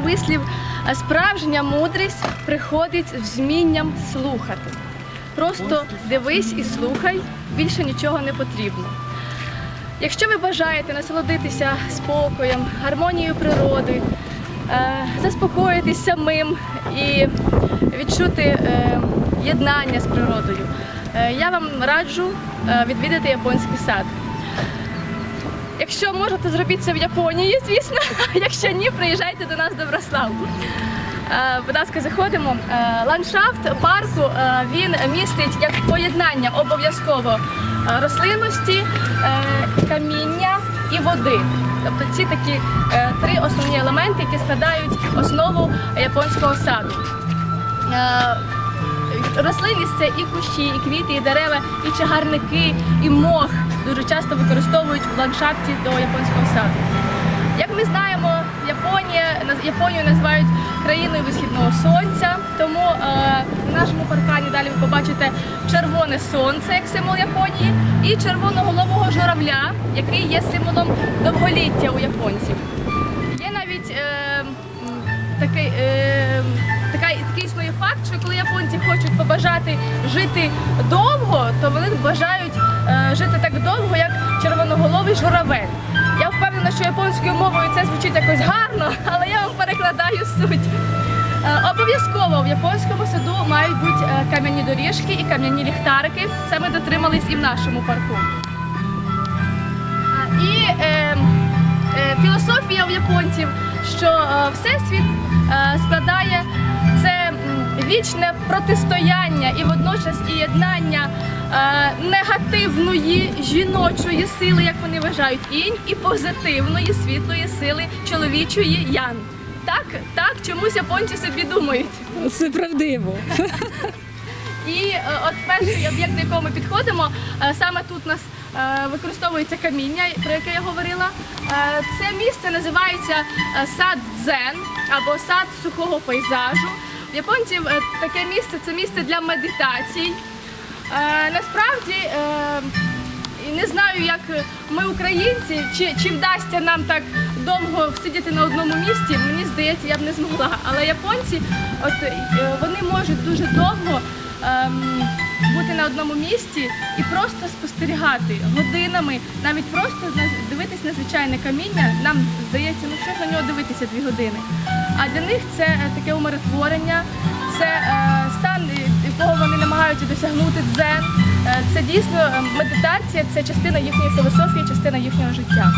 вислів. Справжня мудрість приходить з вмінням слухати. Просто дивись і слухай, більше нічого не потрібно. Якщо ви бажаєте насолодитися спокоєм, гармонією природи, е, заспокоїтись самим і відчути е, єднання з природою, е, я вам раджу відвідати японський сад. Якщо можете, зробіть це в Японії, звісно. Якщо ні, приїжджайте до нас до Брославу. Е, Будь ласка, заходимо. Е, Ландшафт парку е, він містить як поєднання обов'язково рослинності, каміння і води. Тобто ці такі три основні елементи, які складають основу японського саду. Рослинність це і кущі, і квіти, і дерева, і чагарники, і мох дуже часто використовують в ландшафті до японського саду. Як ми знаємо, Японія, Японію називають країною висхідного сонця, тому е, в нашому паркані далі ви побачите червоне сонце як символ Японії, і червоноголового журавля, який є символом довголіття у японців. Є навіть е, такий, е, такий існує факт, що коли японці хочуть побажати жити довго, то вони бажають е, жити так довго, як червоноголовий журавель. Я впевнена, що японською мовою це звучить якось гарно, але я вам перекладаю суть. Е, Обов'язково в японському саду мають бути е, кам'яні доріжки і кам'яні ліхтарики. Це ми дотримались і в нашому парку. І е, е, філософія у японців, що е, всесвіт вічне протистояння і водночас і єднання е, негативної жіночої сили, як вони вважають, інь, і позитивної світлої сили чоловічої ян. Так, так, чомусь японці собі думають. Це правдиво. І е, от перший об'єкт, до якого ми підходимо, е, саме тут у нас використовується каміння, про яке я говорила. Це місце називається сад дзен або сад сухого пейзажу. В японців е, таке місце це місце для медитацій. Е, Насправді е, не знаю, як ми, українці, чи, чи вдасться нам так довго сидіти на одному місці. Мені здається, я б не змогла. Але японці, от вони можуть дуже довго ем, бути одному місці і просто спостерігати годинами, навіть просто дивитись на звичайне каміння. Нам здається, ну що на нього дивитися дві години. А для них це е, таке умиротворення, це е, стан, е, якого вони намагаються досягнути дзен. Це дійсно е, медитація, це частина їхньої філософії, частина їхнього життя.